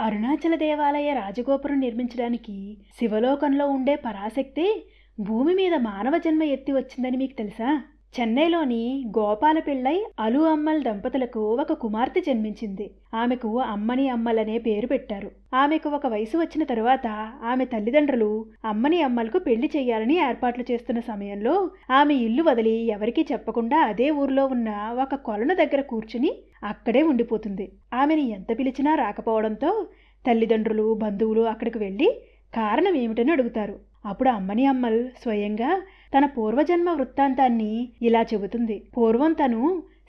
అరుణాచల దేవాలయ రాజగోపురం నిర్మించడానికి శివలోకంలో ఉండే పరాశక్తి భూమి మీద మానవ జన్మ ఎత్తి వచ్చిందని మీకు తెలుసా? చెన్నైలోని గోపాలపిళ్ళై అలు అమ్మల్ దంపతులకు ఒక కుమార్తె జన్మించింది. ఆమెకు అమ్మని అమ్మలనే పేరు పెట్టారు. ఆమెకు ఒక వయసు వచ్చిన తరువాత ఆమె తల్లిదండ్రులు అమ్మని అమ్మలకు పెళ్ళి చేయాలని ఏర్పాట్లు చేస్తున్న సమయంలో ఆమె ఇల్లు వదిలి ఎవరికీ చెప్పకుండా అదే ఊర్లో ఉన్న ఒక కొలను దగ్గర కూర్చుని అక్కడే ఉండిపోతుంది. ఆమెని ఎంత పిలిచినా రాకపోవడంతో తల్లిదండ్రులు బంధువులు అక్కడికి వెళ్ళి కారణం ఏమిటని అడుగుతారు. అప్పుడు అమ్మని అమ్మల్ స్వయంగా తన పూర్వజన్మ వృత్తాంతాన్ని ఇలా చెబుతుంది. పూర్వం తను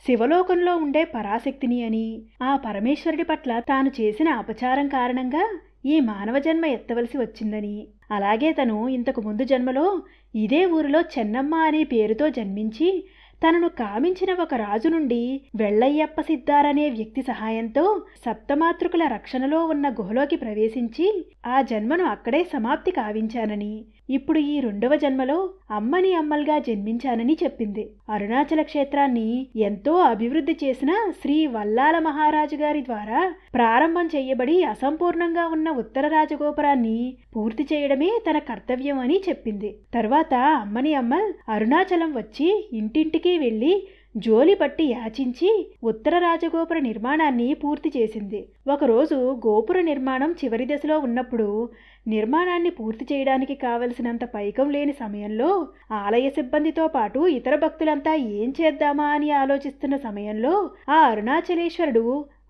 శివలోకంలో ఉండే పరాశక్తిని అని ఆ పరమేశ్వరుడి పట్ల తాను చేసిన అపచారం కారణంగా ఈ మానవ జన్మ ఎత్తవలసి వచ్చిందని. అలాగే తను ఇంతకు ముందు జన్మలో ఇదే ఊరిలో చెన్నమ్మ అనే పేరుతో జన్మించి తనను కామించిన ఒక రాజు నుండి వెள்ளయ్యప్ప సిద్ధారనే వ్యక్తి సహాయంతో సప్తమాతృకుల రక్షణలో ఉన్న గుహలోకి ప్రవేశించి ఆ జన్మను అక్కడే సమాప్తి కావించానని. ఇప్పుడు ఈ రెండవ జన్మలో అమ్మని అమ్మల్గా జన్మించానని చెప్పింది. అరుణాచల క్షేత్రాన్ని ఎంతో అభివృద్ధి చేసిన శ్రీ వల్లాల మహారాజు గారి ద్వారా ప్రారంభం చేయబడి అసంపూర్ణంగా ఉన్న ఉత్తర రాజగోపురాన్ని పూర్తి చేయడమే తన కర్తవ్యం అని చెప్పింది. తర్వాత అమ్మని అమ్మల్ అరుణాచలం వచ్చి ఇంటింటికి వెళ్ళి జోలి పట్టి యాచించి ఉత్తర రాజగోపుర నిర్మాణాన్ని పూర్తి చేసింది. ఒకరోజు గోపుర నిర్మాణం చివరి దశలో ఉన్నప్పుడు నిర్మాణాన్ని పూర్తి చేయడానికి కావలసినంత పైకం లేని సమయంలో ఆలయ సిబ్బందితో పాటు ఇతర భక్తులంతా ఏం చేద్దామా అని ఆలోచిస్తున్న సమయంలో ఆ అరుణాచలేశ్వరుడు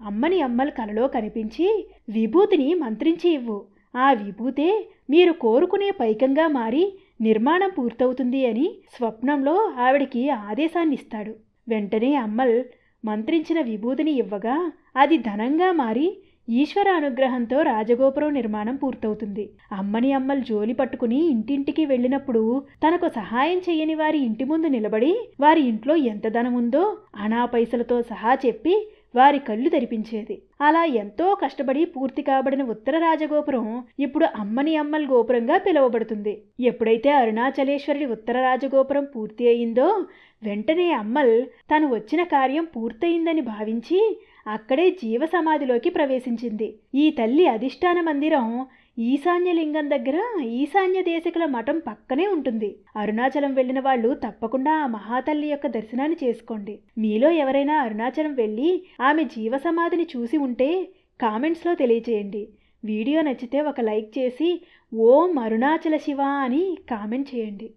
అమ్మని అమ్మల కలలో కనిపించి విభూతిని మంత్రించి ఇవ్వు. ఆ విభూతే మీరు కోరుకునే పైకంగా మారి నిర్మాణం పూర్తవుతుంది అని స్వప్నంలో ఆవిడికి ఆదేశాన్ని ఇస్తాడు వెంటనే అమ్మల్ మంత్రించిన విభూతిని ఇవ్వగా అది ధనంగా మారి ఈశ్వర అనుగ్రహంతో రాజగోపురం నిర్మాణం పూర్తవుతుంది. అమ్మని అమ్మల్ జోలి పట్టుకుని ఇంటింటికి వెళ్ళినప్పుడు తనకు సహాయం చేయని వారి ఇంటి ముందు నిలబడి వారి ఇంట్లో ఎంత ధనం ఉందో అనా పైసలతో సహా చెప్పి వారి కళ్ళు తెరిపించేది. అలా ఎంతో కష్టపడి పూర్తి కాబడిన ఉత్తర రాజగోపురం ఇప్పుడు అమ్మని అమ్మల్ గోపురంగా పిలువబడుతుంది. ఎప్పుడైతే అరుణాచలేశ్వరుడి ఉత్తర రాజగోపురం పూర్తి అయిందో వెంటనే అమ్మల్ తను వచ్చిన కార్యం పూర్తయిందని భావించి అక్కడే జీవ సమాధిలోకి ప్రవేశించింది. ఈ తల్లి అధిష్టాన మందిరం ఈశాన్యలింగం దగ్గర ఈశాన్య దేశకుల మఠం పక్కనే ఉంటుంది. అరుణాచలం వెళ్ళిన వాళ్ళు తప్పకుండా ఆ మహాతల్లి యొక్క దర్శనాన్ని చేసుకోండి. మీలో ఎవరైనా అరుణాచలం వెళ్ళి ఆమె జీవ సమాధిని చూసి ఉంటే కామెంట్స్లో తెలియచేయండి. వీడియో నచ్చితే ఒక లైక్ చేసి ఓం అరుణాచల శివ అని కామెంట్ చేయండి.